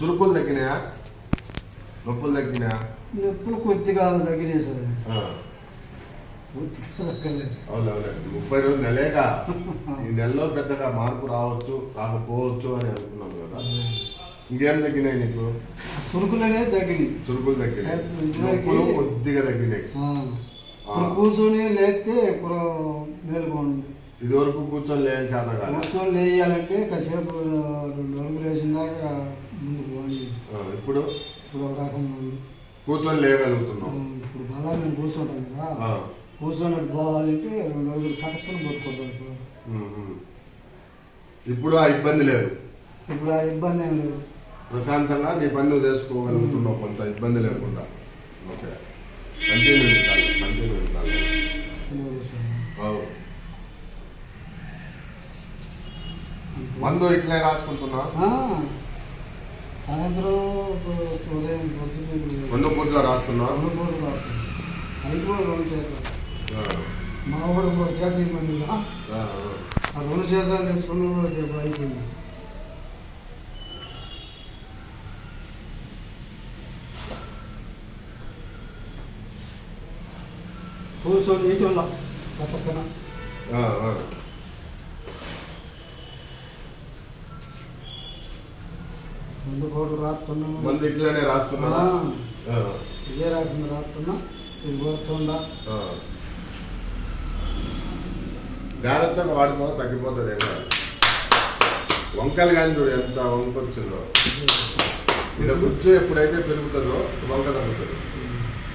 చురుకులు తగ్గినాయా? నొప్పులు తగ్గినాయా? ఎప్పుడు కొద్దిగా తగ్గినాయి సార్. ముప్పై రోజులు నెలేక ఈ నెలలో పెద్దగా మార్పు రావచ్చు రాకపోవచ్చు అని అనుకున్నాం కదా. ఇంకేం తగ్గినాయి నీకు? సురుకులు అనేది తగ్గినాయి. చురుకులు తగ్గినాయి. నొప్పులు కొద్దిగా తగ్గినాయి. కూర్చొని లేస్తే ఇప్పుడు మేలుకోండి ఇది వరకు కూర్చొని లేని చేత కూర్చొని లేయాలంటే కాసేపు రెండు పోండి ఆ, ఇప్పుడు ఇప్పుడు ఒక రకం ఉంది. కూర్చొని ఇప్పుడు బాగా మేము కూర్చుంటాం కదా. ఆ, కూర్చొని పోవాలంటే రెండు అడుగులు కట్టుకొని కొట్టుకుంటాం ఇప్పుడు ఆ ఇబ్బంది లేదు? ఇప్పుడు ఆ ఇబ్బంది ఏం లేదు. ప్రశాంతంగా నీ పని నువ్వు చేసుకోగలుగుతున్నావు కొంత ఇబ్బంది లేకుండా. ఓకే. కంటిన్యూ ఉండాలి కంటిన్యూ ఉండాలి. మందు ఇట్లే రాసుకుంటున్నా? సాయంత్రం ఉదయం రెండు పూట్ల రాస్తున్నా? రెండు పూటలు రాస్తాం అది కూడా రెండు చేస్తాం మా కూడా కూడా చేసి ఇబ్బంది ఆ, రెండు చేసాలు తెచ్చుకున్న కూడా చెప్పు అయిపోయింది. కూర్చొని ఇటు వల్ల పక్కన ఆ, ఆ. రెండు కోట్లు రాస్తున్నాము మందు ఇట్లనే రాస్తున్నా ఇదే రాకుండా రాస్తున్నా. ఇది పోతుందా. జాగ్రత్తగా వాడుకో తగ్గిపోతుంది ఏమో వంకలు కానీ చూడు ఎంత వంక వచ్చిందో ఇలా గుజ్జు ఎప్పుడైతే పెరుగుతుందో వంక తగ్గుతుంది.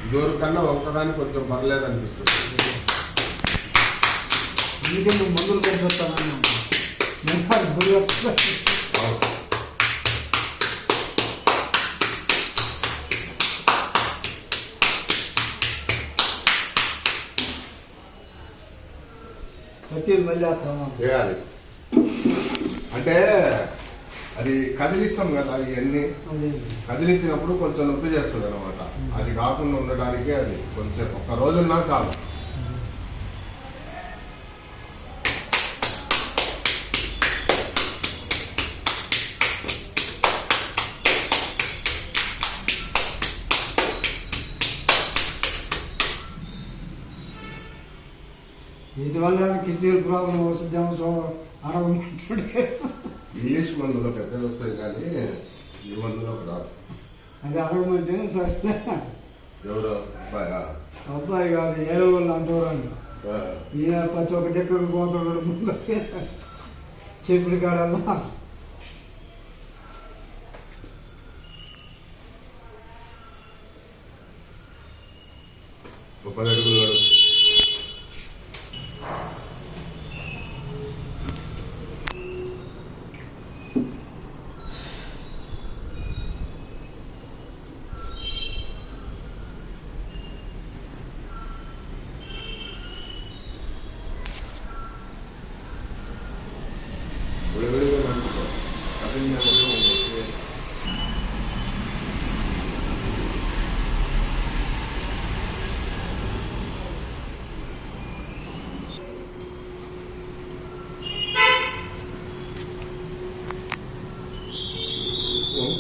ఇదివరకు కన్నా వంక కానీ కొంచెం పర్లేదు అనిపిస్తుంది. అందుకే నువ్వు మందులు కొనిపెడతానన్నా చేయాలి. అంటే అది కదిలిస్తాం కదా ఇవన్నీ. కదిలించినప్పుడు కొంచెం నొప్పి చేస్తుంది అనమాట అది కాకుండా ఉండడానికి అది. కొంచెం ఒక్క రోజున్నా చాలు. ఇది వల్ల కిడ్నీ ప్రాబ్లం వస్తుందేమో అడగమంటుండే ఇంగ్లీష్ మందులో పెద్దవి వస్తాయి కానీ ఈ మందులో రాదు అది అడగమంటే సరే. ఎవరో? అబ్బాయా? అబ్బాయి కాదు ఏదో వాళ్ళు అంటారు ఈయన ప్రతి ఒక్క డెక్కకు పోతున్నాడు ముందు. చెప్పుడు కాడల్లా పది అడుగులు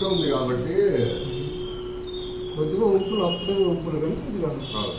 ఉంది కాబట్టి కొద్దిగా ఉప్పులు అప్పుడే ఉప్పులు కానీ కొద్దిగా కాదు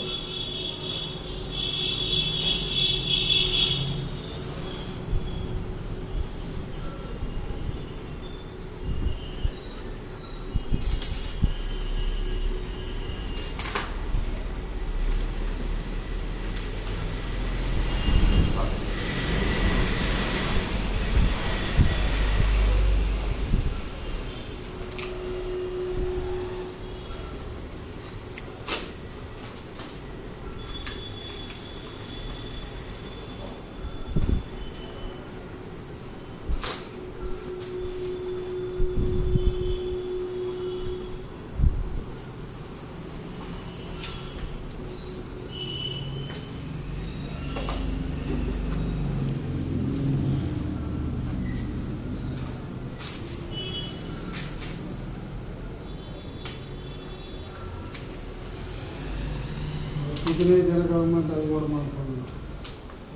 చికెనే తిరగమంటే అది కూడా మాట్లాడుతున్నాం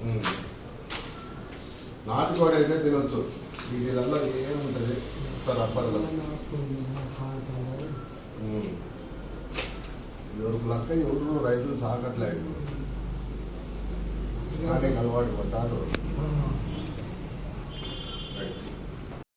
ఉమ్. నాటుకోడి అయితే తినొచ్చు. వీళ్ళల్లో ఏముంటుంది? రబ్బర్లో. ఎవరు లక్క ఎవరు రైతులు సాకట్లేదు కానీ అలవాటు పడ్డారు.